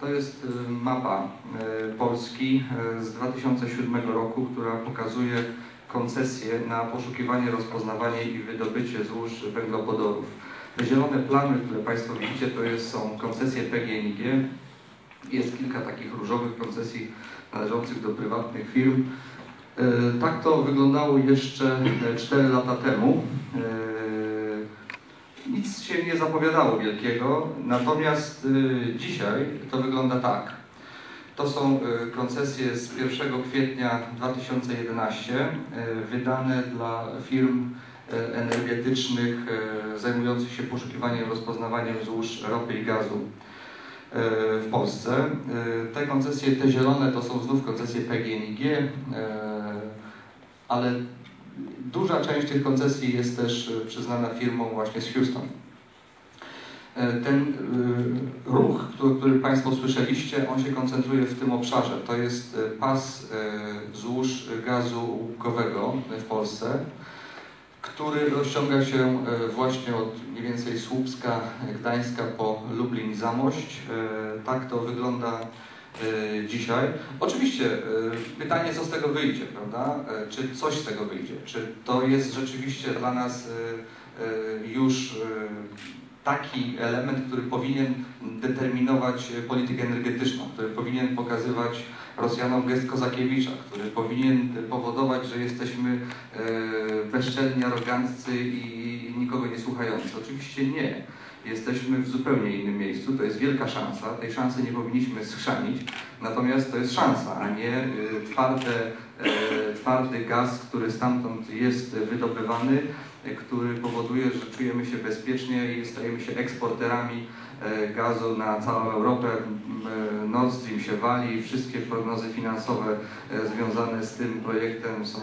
To jest y, mapa y, Polski y, z 2007 roku, która pokazuje koncesje na poszukiwanie, rozpoznawanie i wydobycie złóż węglowodorów. Te zielone plamy, które Państwo widzicie, to jest, są koncesje PGNiG. Jest kilka takich różowych koncesji należących do prywatnych firm. Tak to wyglądało jeszcze 4 lata temu nic się nie zapowiadało wielkiego, natomiast y, dzisiaj to wygląda tak. To są y, koncesje z 1 kwietnia 2011 y, wydane dla firm energetycznych zajmujących się poszukiwaniem i rozpoznawaniem złóż ropy i gazu w Polsce. Te koncesje, te zielone, to są znów koncesje PGNiG, ale Duża część tych koncesji jest też e, przyznana firmom właśnie z Houston. E, ten e, ruch, który, który Państwo słyszeliście, on się koncentruje w tym obszarze. To jest pas złóż gazu łupkowego w Polsce, który rozciąga się właśnie od mniej więcej Słupska, Gdańska po Lublin, Zamość. Tak to wygląda dzisiaj. Oczywiście e, pytanie, co z tego wyjdzie, prawda? E, czy coś z tego wyjdzie? Czy to jest rzeczywiście dla nas już taki element, który powinien determinować politykę energetyczną, który powinien pokazywać Rosjanom gest Kozakiewicza, który powinien powodować, że jesteśmy bezczelni, aroganccy i nikogo nie słuchający. Oczywiście nie jesteśmy w zupełnie innym miejscu. To jest wielka szansa. Tej szansy nie powinniśmy schrzanić, natomiast to jest szansa, a nie y, twarde, e, twardy gaz, który stamtąd jest wydobywany, który powoduje, że czujemy się bezpiecznie i stajemy się eksporterami gazu na całą Europę. Nord Stream się wali, wszystkie prognozy finansowe e, związane z tym projektem są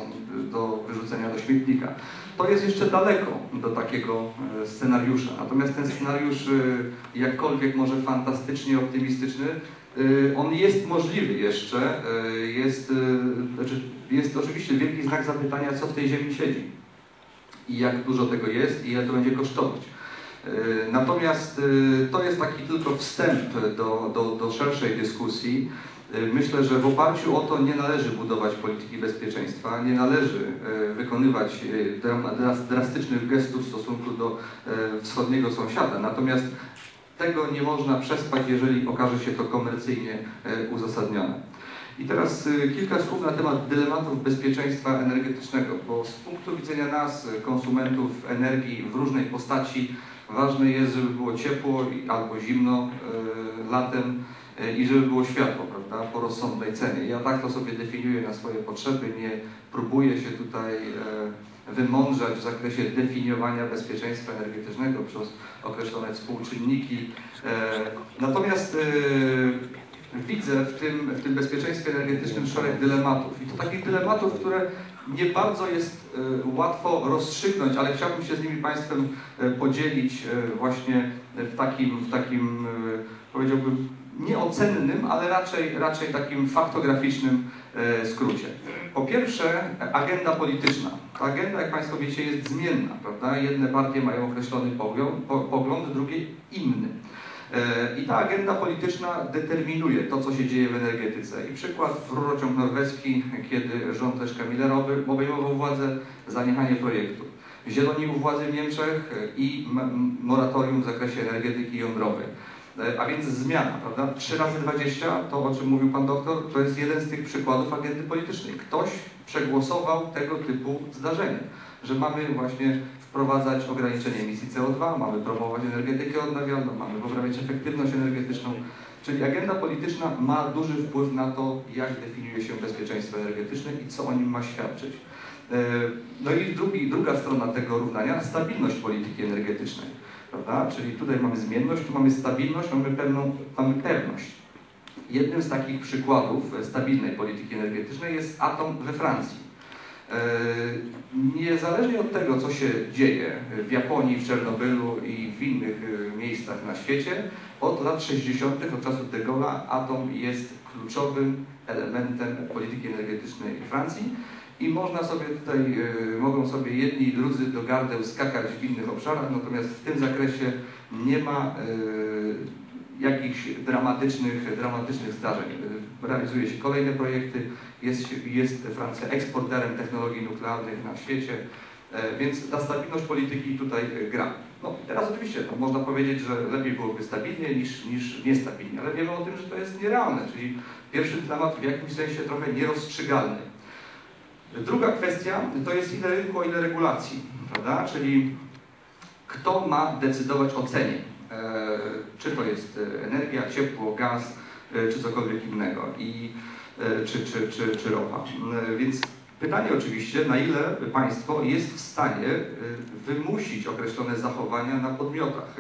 do wyrzucenia do śmietnika. To jest jeszcze daleko do takiego e, scenariusza. Natomiast ten scenariusz, e, jakkolwiek może fantastycznie optymistyczny, e, on jest możliwy jeszcze. Jest, znaczy jest oczywiście wielki znak zapytania, co w tej ziemi siedzi i jak dużo tego jest i ile to będzie kosztować. Natomiast to jest taki tylko wstęp do, do, do szerszej dyskusji. E, myślę, że w oparciu o to nie należy budować polityki bezpieczeństwa, nie należy e, wykonywać e, drastycznych gestów w stosunku do wschodniego sąsiada. Natomiast tego nie można przespać, jeżeli okaże się to komercyjnie uzasadnione. I teraz kilka słów na temat dylematów bezpieczeństwa energetycznego, bo z punktu widzenia nas, konsumentów energii w różnej postaci, ważne jest, żeby było ciepło albo zimno latem, E, i żeby było światło, prawda, po rozsądnej cenie. Ja tak to sobie definiuję na swoje potrzeby, nie próbuję się tutaj e, wymądrzać w zakresie definiowania bezpieczeństwa energetycznego przez określone współczynniki. E, natomiast widzę w tym, w tym bezpieczeństwie energetycznym szereg dylematów. I to takich dylematów, które nie bardzo jest łatwo rozstrzygnąć, ale chciałbym się z nimi Państwem podzielić właśnie w takim, w takim powiedziałbym, nieocennym, ale raczej, raczej takim faktograficznym e, skrócie. Po pierwsze, agenda polityczna. Ta agenda, jak Państwo wiecie, jest zmienna, prawda? Jedne partie mają określony pogląd, pogląd drugie inny. E, I ta agenda polityczna determinuje to, co się dzieje w energetyce. I przykład rurociąg norweski, kiedy rząd Leszka Millera obejmował władzę, zaniechanie projektu. Zieloni u władzy w Niemczech i moratorium w zakresie energetyki jądrowej. E, a więc zmiana, prawda? 3 razy 20, to o czym mówił Pan doktor, to jest jeden z tych przykładów agendy politycznej. Ktoś przegłosował tego typu zdarzenie, że mamy właśnie wprowadzać ograniczenie emisji CO2, mamy promować energetykę odnawialną, mamy poprawiać efektywność energetyczną, czyli agenda polityczna ma duży wpływ na to, jak definiuje się bezpieczeństwo energetyczne i co o nim ma świadczyć. E, no i drugi, druga strona tego równania, stabilność polityki energetycznej prawda? Czyli tutaj mamy zmienność, tu mamy stabilność, mamy, pewną, mamy pewność. Jednym z takich przykładów stabilnej polityki energetycznej jest atom we Francji. Niezależnie od tego, co się dzieje w Japonii, w Czernobylu i w innych e, miejscach na świecie, od lat 60., od czasu de Gaulle'a, atom jest kluczowym elementem polityki energetycznej Francji i można sobie tutaj, y, mogą sobie jedni i drudzy do gardeł skakać w innych obszarach, natomiast w tym zakresie nie ma, y, jakichś dramatycznych, dramatycznych zdarzeń. Realizuje się kolejne projekty, jest, jest Francja eksporterem technologii nuklearnych na świecie, e, więc ta stabilność polityki tutaj gra. No teraz oczywiście no, można powiedzieć, że lepiej byłoby stabilnie niż, niż niestabilnie, ale wiemy o tym, że to jest nierealne, czyli pierwszy temat w jakimś sensie trochę nierozstrzygalny. Druga kwestia to jest ile rynku, ile regulacji, prawda? Czyli kto ma decydować o cenie. E, czy to jest energia, ciepło, gaz, e, czy cokolwiek innego, i, e, czy, czy, czy, czy ropa. Więc pytanie oczywiście, na ile państwo jest w stanie wymusić określone zachowania na podmiotach.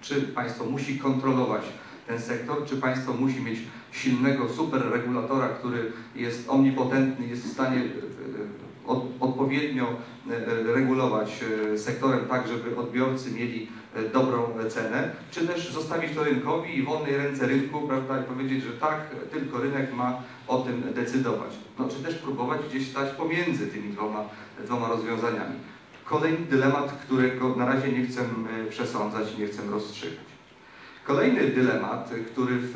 Czy państwo musi kontrolować ten sektor, czy państwo musi mieć silnego superregulatora, który jest omnipotentny, jest w stanie od, odpowiednio regulować sektorem tak, żeby odbiorcy mieli E, dobrą cenę, czy też zostawić to rynkowi i wolnej ręce rynku, prawda, i powiedzieć, że tak, tylko rynek ma o tym decydować. No, czy też próbować gdzieś stać pomiędzy tymi dwoma, dwoma rozwiązaniami. Kolejny dylemat, którego na razie nie chcę e, przesądzać i nie chcę rozstrzygać. Kolejny dylemat, który w,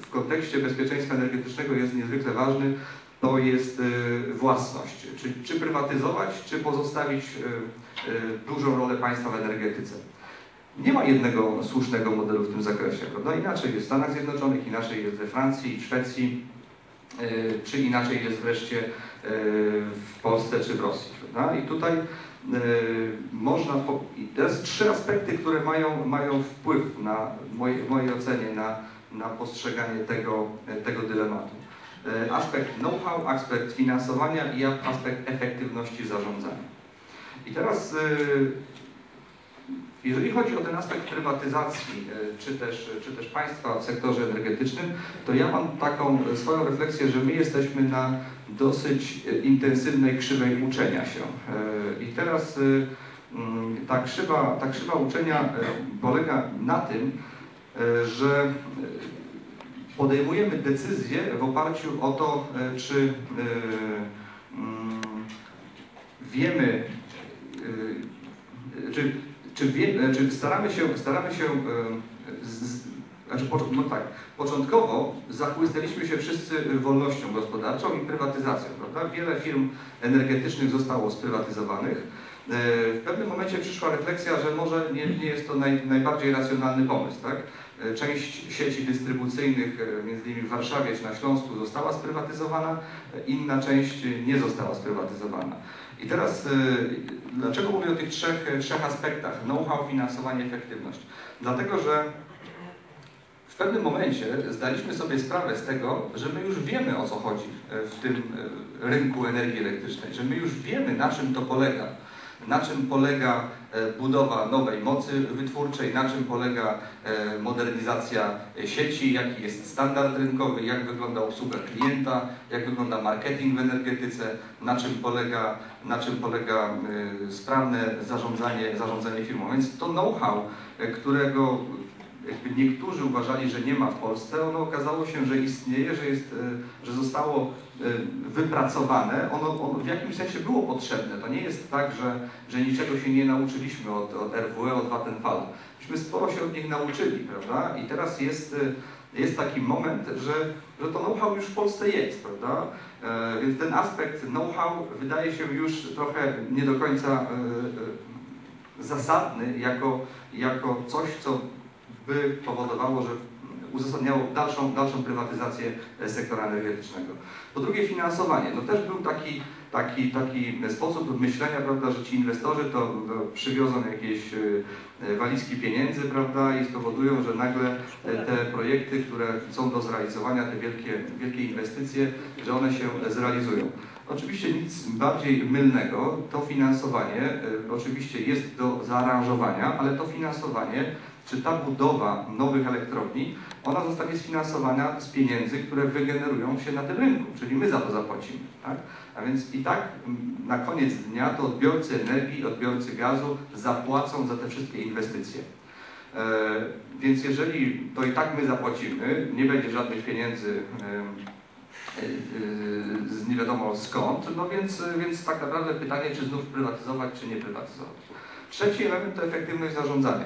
w kontekście bezpieczeństwa energetycznego jest niezwykle ważny, to jest e, własność. Czy, prywatyzować, czy pozostawić dużą rolę państwa w energetyce. Nie ma jednego słusznego modelu w tym zakresie, prawda? Inaczej jest w Stanach Zjednoczonych, inaczej jest we Francji, w Szwecji, czy inaczej jest wreszcie w Polsce czy w Rosji, prawda? I tutaj można, teraz trzy aspekty, które mają, mają wpływ na, w mojej ocenie, na, na postrzeganie tego, tego dylematu. Aspekt know-how, aspekt finansowania i aspekt efektywności zarządzania. I teraz jeżeli chodzi o ten aspekt prywatyzacji, e, czy też, czy też państwa w sektorze energetycznym, to ja mam taką swoją refleksję, że my jesteśmy na dosyć e, intensywnej krzywej uczenia się. E, I teraz mm, ta krzywa, ta krzywa uczenia polega na tym, że podejmujemy decyzje w oparciu o to, czy mm, wiemy, czy czy, wie, czy staramy się, staramy się z, znaczy, no tak, początkowo zachłysnęliśmy się wszyscy wolnością gospodarczą i prywatyzacją, prawda? Wiele firm energetycznych zostało sprywatyzowanych. E, w pewnym momencie przyszła refleksja, że może nie, nie jest to naj, najbardziej racjonalny pomysł, tak? E, część sieci dystrybucyjnych, e, między innymi w Warszawie czy na Śląsku, została sprywatyzowana, inna część nie została sprywatyzowana. I teraz, dlaczego mówię o tych trzech, trzech aspektach? Know-how, finansowanie, efektywność. Dlatego, że w pewnym momencie zdaliśmy sobie sprawę z tego, że my już wiemy o co chodzi w tym rynku energii elektrycznej, że my już wiemy na czym to polega na czym polega e, budowa nowej mocy wytwórczej, na czym polega e, modernizacja sieci, jaki jest standard rynkowy, jak wygląda obsługa klienta, jak wygląda marketing w energetyce, na czym polega, na czym polega e, sprawne zarządzanie, zarządzanie firmą. Więc to know-how, którego jakby niektórzy uważali, że nie ma w Polsce, ono okazało się, że istnieje, że, jest, e, że zostało e, wypracowane, ono, ono, w jakimś sensie było potrzebne. To nie jest tak, że, że niczego się nie nauczyliśmy od, od RWE, od Vattenfalla. Myśmy sporo się od nich nauczyli, prawda? I teraz jest, e, jest taki moment, że, że to know-how już w Polsce jest, prawda? Więc ten aspekt know-how wydaje się już trochę nie do końca zasadny jako, jako coś, co by powodowało, że uzasadniało dalszą, dalszą prywatyzację e, sektora energetycznego. Po drugie finansowanie. To też był taki, taki, taki sposób myślenia, prawda, że ci inwestorzy to, to przywiozą jakieś e, walizki pieniędzy prawda, i spowodują, że nagle te projekty, które są do zrealizowania, te wielkie, wielkie inwestycje, że one się zrealizują. Oczywiście nic bardziej mylnego, to finansowanie e, oczywiście jest do zaaranżowania, ale to finansowanie czy ta budowa nowych elektrowni, ona zostanie sfinansowana z pieniędzy, które wygenerują się na tym rynku, czyli my za to zapłacimy. Tak? A więc i tak mm, na koniec dnia to odbiorcy energii, odbiorcy gazu zapłacą za te wszystkie inwestycje. E, więc jeżeli to i tak my zapłacimy, nie będzie żadnych pieniędzy e, e, z nie wiadomo skąd, no więc, więc tak naprawdę pytanie, czy znów prywatyzować, czy nie prywatyzować. Trzeci element to efektywność zarządzania.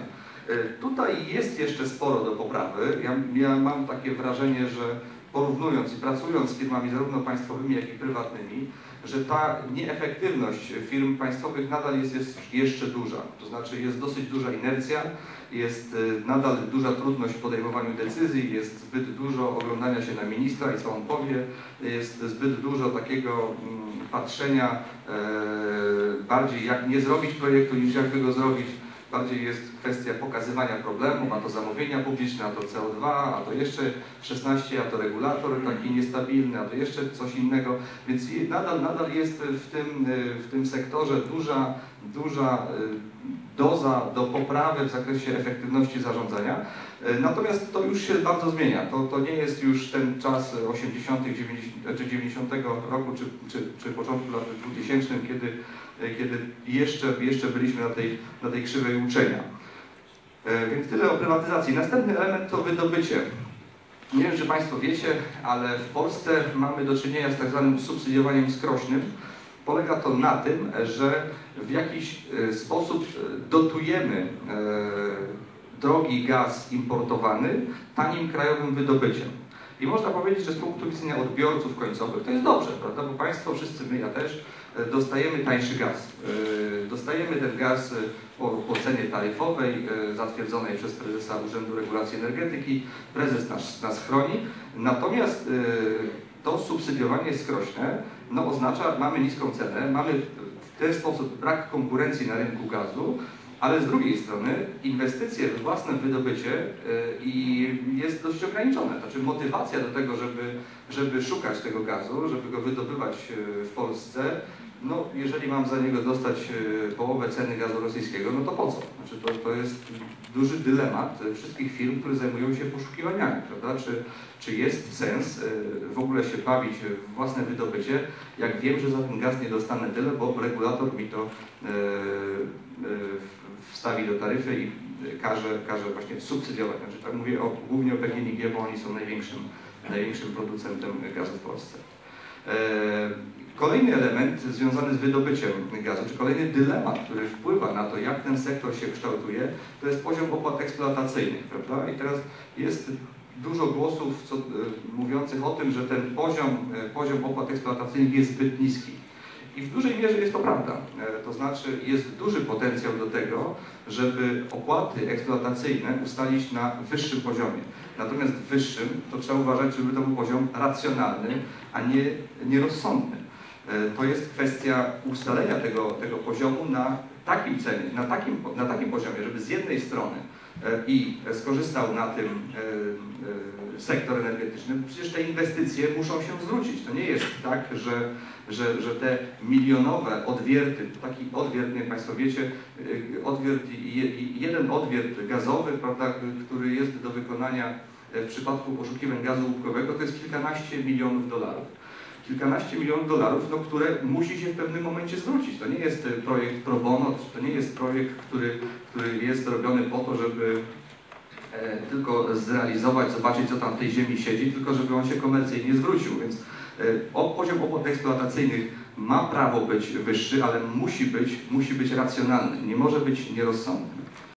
E, Tutaj jest jeszcze sporo do poprawy. Ja, ja mam takie wrażenie, że porównując i pracując z firmami zarówno państwowymi, jak i prywatnymi, że ta nieefektywność firm państwowych nadal jest, jest jeszcze duża. To znaczy jest dosyć duża inercja, jest e, nadal duża trudność w podejmowaniu decyzji, jest zbyt dużo oglądania się na ministra i co on powie, jest zbyt dużo takiego mm, patrzenia e, bardziej jak nie zrobić projektu niż jak go zrobić. Bardziej jest kwestia pokazywania problemów, a to zamówienia publiczne, a to CO2, a to jeszcze 16, a to regulator taki niestabilny, a to jeszcze coś innego. Więc nadal, nadal jest w tym, w tym sektorze duża, duża y, doza do poprawy w zakresie efektywności zarządzania. Y, Natomiast to już się bardzo zmienia. To, to nie jest już ten czas 80., 90, czy 90 roku, czy, czy, czy początku lat 2000, kiedy, kiedy jeszcze, jeszcze byliśmy na tej, na tej krzywej uczenia. E, Więc tyle o prywatyzacji. Następny element to wydobycie. Nie wiem, czy Państwo wiecie, ale w Polsce mamy do czynienia z tak zwanym subsydiowaniem skrośnym. Polega to na tym, że w jakiś e, sposób e, dotujemy e, drogi gaz importowany tanim krajowym wydobyciem. I można powiedzieć, że z punktu widzenia odbiorców końcowych to jest dobrze, prawda? Bo Państwo, wszyscy my, ja też, dostajemy tańszy gaz. Dostajemy ten gaz po, po cenie taryfowej zatwierdzonej przez prezesa Urzędu Regulacji Energetyki. Prezes nas, nas chroni. Natomiast to subsydiowanie skrośne no, oznacza, mamy niską cenę, mamy w ten sposób brak konkurencji na rynku gazu, ale z drugiej strony inwestycje w własne wydobycie y, i jest dość ograniczone. Znaczy motywacja do tego, żeby, żeby szukać tego gazu, żeby go wydobywać y, w Polsce, no jeżeli mam za niego dostać y, połowę ceny gazu rosyjskiego, no to po co? Znaczy to, to jest duży dylemat wszystkich firm, które zajmują się poszukiwaniami, prawda? Czy, czy jest sens w ogóle się bawić w własne wydobycie, jak wiem, że za ten gaz nie dostanę tyle, bo regulator mi to wstawi do taryfy i każe, każe właśnie subsydiować. Znaczy tak mówię o, głównie o PGNiG, bo oni są największym, największym producentem gazu w Polsce. Kolejny element związany z wydobyciem gazu, czy kolejny dylemat, który wpływa na to, jak ten sektor się kształtuje, to jest poziom opłat eksploatacyjnych, prawda? I teraz jest dużo głosów co, mówiących o tym, że ten poziom, poziom opłat eksploatacyjnych jest zbyt niski. I w dużej mierze jest to prawda. E, To znaczy jest duży potencjał do tego, żeby opłaty eksploatacyjne ustalić na wyższym poziomie. Natomiast wyższym to trzeba uważać, żeby to był poziom racjonalny, a nie nierozsądny. E, To jest kwestia ustalenia tego, tego poziomu na takim cenie, na takim, na takim poziomie, żeby z jednej strony e, i skorzystał na tym e, sektor energetyczny, przecież te inwestycje muszą się zwrócić. To nie jest tak, że, że, że te milionowe odwierty, taki odwiert, nie Państwo wiecie, odwiert, jeden odwiert gazowy, prawda, który jest do wykonania w przypadku poszukiwań gazu łupkowego, to jest kilkanaście milionów dolarów kilkanaście milionów dolarów, no, które musi się w pewnym momencie zwrócić. To nie jest projekt pro bono, to nie jest projekt, który, który jest robiony po to, żeby e, tylko zrealizować, zobaczyć, co tam w tej ziemi siedzi, tylko żeby on się komercyjnie zwrócił. Więc e, poziom opłat eksploatacyjnych ma prawo być wyższy, ale musi być, musi być racjonalny, nie może być nierozsądny.